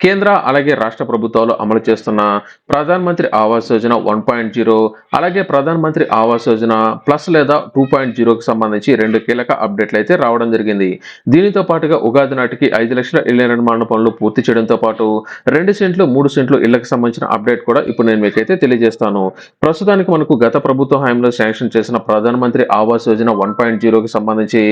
కేంద్ర అలాగే రాష్ట్ర ప్రభుత్వాలు అమలు చేస్తున్న Pradhan Mantri Awas Yojana one point zero అలాగే ప్రధాన మంత్రి ఆవాస్ యోజన ప్లస్ లేదా టూ పాయింట్ జీరోకి సంబంధించి రెండు కీలక అప్డేట్లు అయితే రావడం జరిగింది. దీనితో పాటుగా ఉగాది నాటికి ఐదు లక్షల ఇళ్ళ నిర్మాణ పనులు పూర్తి చేయడంతో పాటు రెండు సెంట్లు మూడు సెంట్లు ఇళ్ళకు సంబంధించిన అప్డేట్ కూడా ఇప్పుడు నేను మీకైతే తెలియజేస్తాను. ప్రస్తుతానికి మనకు గత ప్రభుత్వ హయాంలో శాంక్షన్ చేసిన ప్రధాన మంత్రి ఆవాస్ యోజన వన్ పాయింట్ జీరోకి సంబంధించి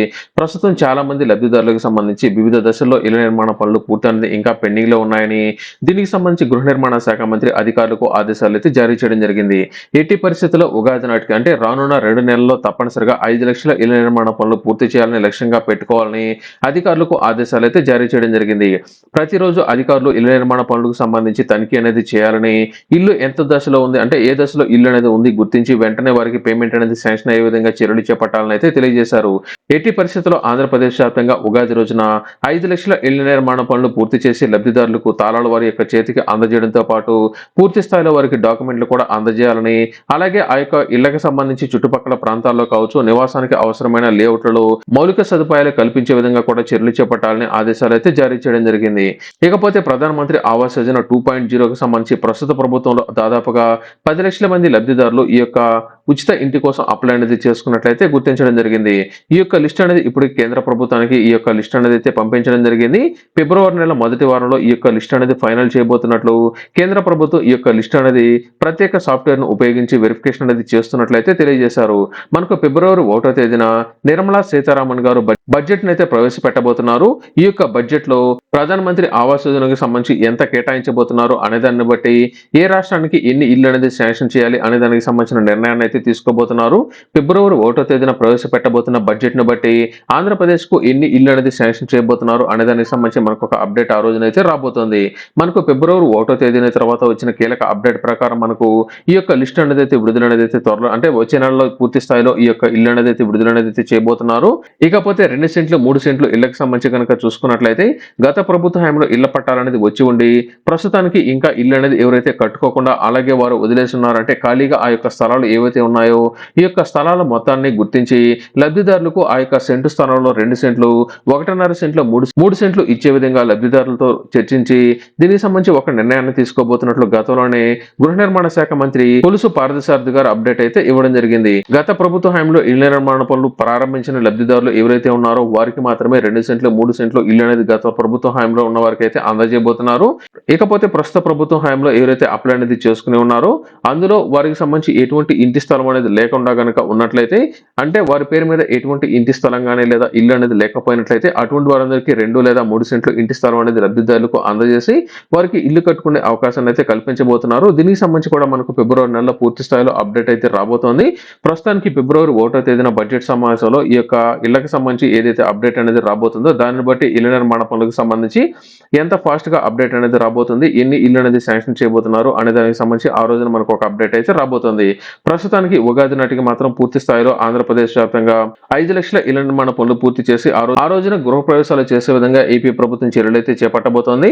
ప్రస్తుతం చాలా మంది లబ్ధిదారులకు సంబంధించి వివిధ దశల్లో ఇళ్ళ నిర్మాణ పనులు పూర్తి ఇంకా పెండింగ్లో ఉన్నాయి. ఉన్నాయని దీనికి సంబంధించి గృహ నిర్మాణ శాఖ మంత్రి అధికారులకు ఆదేశాలు అయితే జారీ చేయడం జరిగింది. ఎట్టి పరిస్థితుల్లో ఉగాది నాటికి అంటే రానున్న రెండు నెలల్లో తప్పనిసరిగా ఐదు లక్షల ఇళ్ళ నిర్మాణ పనులు పూర్తి చేయాలని లక్ష్యంగా పెట్టుకోవాలని అధికారులకు ఆదేశాలు అయితే జారీ చేయడం జరిగింది. ప్రతిరోజు అధికారులు ఇళ్ళ నిర్మాణ పనులకు సంబంధించి తనిఖీ అనేది చేయాలని ఇల్లు ఎంత దశలో ఉంది అంటే ఏ దశలో ఇల్లు అనేది ఉంది గుర్తించి వెంటనే వారికి పేమెంట్ అనేది శాంక్షన్ అయ్యే విధంగా చర్యలు చేపట్టాలని అయితే తెలియజేశారు. ఎట్టి పరిస్థితుల్లో ఆంధ్రప్రదేశ్ వ్యాప్తంగా ఉగాది రోజున ఐదు లక్షల ఇళ్ళ నిర్మాణ పనులు పూర్తి చేసి లబ్ధిదారులకు తాళాలు వారి యొక్క చేతికి అందజేయడంతో పాటు పూర్తి స్థాయిలో వారికి డాక్యుమెంట్లు కూడా అందజేయాలని అలాగే ఆ యొక్క ఇళ్ళకు సంబంధించి చుట్టుపక్కల ప్రాంతాల్లో కావచ్చు నివాసానికి అవసరమైన లేఅవుట్లలో మౌలిక సదుపాయాలు కల్పించే విధంగా కూడా చర్యలు చేపట్టాలని ఆదేశాలు అయితే జారీ చేయడం జరిగింది. ఇకపోతే ప్రధానమంత్రి ఆవాస్ యోజన టూ పాయింట్ జీరోకి సంబంధించి ప్రస్తుత ప్రభుత్వంలో దాదాపుగా పది లక్షల మంది లబ్ధిదారులు ఈ యొక్క ఉచిత ఇంటి కోసం అప్లై అనేది చేసుకున్నట్లయితే గుర్తించడం జరిగింది. ఈ యొక్క లిస్ట్ అనేది ఇప్పుడు కేంద్ర ప్రభుత్వానికి ఈ యొక్క లిస్ట్ అనేది అయితే పంపించడం జరిగింది. ఫిబ్రవరి నెల మొదటి వారంలో ఈ యొక్క లిస్ట్ అనేది ఫైనల్ చేయబోతున్నట్లు కేంద్ర ప్రభుత్వం ఈ యొక్క లిస్ట్ అనేది ప్రత్యేక సాఫ్ట్వేర్ను ఉపయోగించి వెరిఫికేషన్ అనేది చేస్తున్నట్లయితే తెలియజేశారు. మనకు ఫిబ్రవరి ఒకటో తేదీన నిర్మలా సీతారామన్ గారు బడ్జెట్ను అయితే ప్రవేశపెట్టబోతున్నారు. ఈ యొక్క బడ్జెట్లో ప్రధానమంత్రి ఆవాస్ యోజనకు సంబంధించి ఎంత కేటాయించబోతున్నారు అనే దాన్ని బట్టి ఏ రాష్ట్రానికి ఎన్ని ఇల్లు అనేది శాంక్షన్ చేయాలి అనే దానికి సంబంధించిన నిర్ణయాన్ని అయితే తీసుకోబోతున్నారు. ఫిబ్రవరి ఒకటో తేదీన ప్రవేశపెట్టబోతున్న బడ్జెట్ను బట్టి ఆంధ్రప్రదేశ్కు ఎన్ని ఇల్లు అనేది శాంక్షన్ చేయబోతున్నారు అనే దానికి సంబంధించి మనకు ఒక అప్డేట్ ఆ రోజున అయితే రాబోతుంది. మనకు ఫిబ్రవరి ఒకటో తేదీన తర్వాత వచ్చిన కీలక అప్డేట్ ప్రకారం మనకు ఈ యొక్క లిస్ట్ అనేది అయితే విడుదల అనేది అయితే త్వరలో అంటే వచ్చే నెలలో పూర్తి స్థాయిలో ఈ యొక్క ఇల్లు అనేది అయితే విడుదల అనేది అయితే చేయబోతున్నారు. ఇకపోతే రెండు సెంట్లు మూడు సెంట్లు ఇళ్ళకు సంబంధించి కనుక చూసుకున్నట్లయితే గత ప్రభుత్వ హయాంలో ఇళ్ళ పట్టాలనేది వచ్చి ఉండి ప్రస్తుతానికి ఇంకా ఇల్లు అనేది ఎవరైతే కట్టుకోకుండా అలాగే వారు వదిలేసి ఉన్నారంటే ఖాళీగా ఆ యొక్క స్థలాలు ఏవైతే ఉన్నాయో ఈ యొక్క స్థలాల మొత్తాన్ని గుర్తించి లబ్ధిదారులకు ఆ యొక్క సెంటు స్థలంలో రెండు సెంట్లు ఒకటిన్నర సెంట్లో మూడు మూడు సెంట్లు ఇచ్చే విధంగా లబ్ధిదారులతో చర్చించి దీనికి సంబంధించి ఒక నిర్ణయాన్ని తీసుకోబోతున్నట్లు గతంలోనే గృహ నిర్మాణ శాఖ మంత్రి పులుసు పారదసారథి గారు అప్డేట్ అయితే ఇవ్వడం జరిగింది. గత ప్రభుత్వ హయాంలో ఇళ్ళ నిర్మాణ పనులు ప్రారంభించిన లబ్ధిదారులు ఎవరైతే ఉన్నారో వారికి మాత్రమే రెండు సెంట్లు మూడు సెంట్లు ఇల్లు అనేది గత ప్రభుత్వ హామీలో ఉన్న వారికి అయితే అందజేయబోతున్నారు. ఇకపోతే ప్రస్తుత ప్రభుత్వ హాయంలో ఎవరైతే అప్లై అనేది చేసుకుని ఉన్నారో అందులో వారికి సంబంధించి ఎటువంటి ఇంటి స్థలం అనేది లేకుండా గనక ఉన్నట్లయితే అంటే వారి పేరు మీద ఎటువంటి ఇంటి స్థలం కానీ లేదా ఇల్లు అనేది లేకపోయినట్లయితే అటువంటి వారందరికీ రెండు లేదా మూడు సెంట్లు ఇంటి స్థలం అనేది లబ్ధిదారులకు అందజేసి వారికి ఇల్లు కట్టుకునే అవకాశాన్ని అయితే కల్పించబోతున్నారు. దీనికి సంబంధించి కూడా మనకు ఫిబ్రవరి నెలలో పూర్తి స్థాయిలో అప్డేట్ అయితే రాబోతోంది. ప్రస్తుతానికి ఫిబ్రవరి ఒకటో తేదీన బడ్జెట్ సమావేశంలో ఈ యొక్క ఇళ్ళకు సంబంధించి ఏదైతే అప్డేట్ అనేది రాబోతుందో దాన్ని బట్టి ఇళ్ళ నిర్మాణ పనులకు సంబంధించి ఎంత ఫాస్ట్గా అప్డేట్ అనేది రాబోతుంది ఎన్ని ఇల్లు అనేది శాంక్షన్ చేయబోతున్నారు అనే దానికి సంబంధించి ఆ రోజున మనకు ఒక అప్డేట్ అయితే రాబోతుంది. ప్రస్తుతానికి ఉగాది నాటికి మాత్రం పూర్తి స్థాయిలో ఆంధ్రప్రదేశ్ వ్యాప్తంగా ఐదు లక్షల ఇళ్ళ నిర్మాణ పనులు పూర్తి చేసి ఆ రోజు ఆ రోజున గృహ ప్రవేశాలు చేసే విధంగా ఏపీ ప్రభుత్వం చర్యలు అయితే చేపట్టబోతోంది.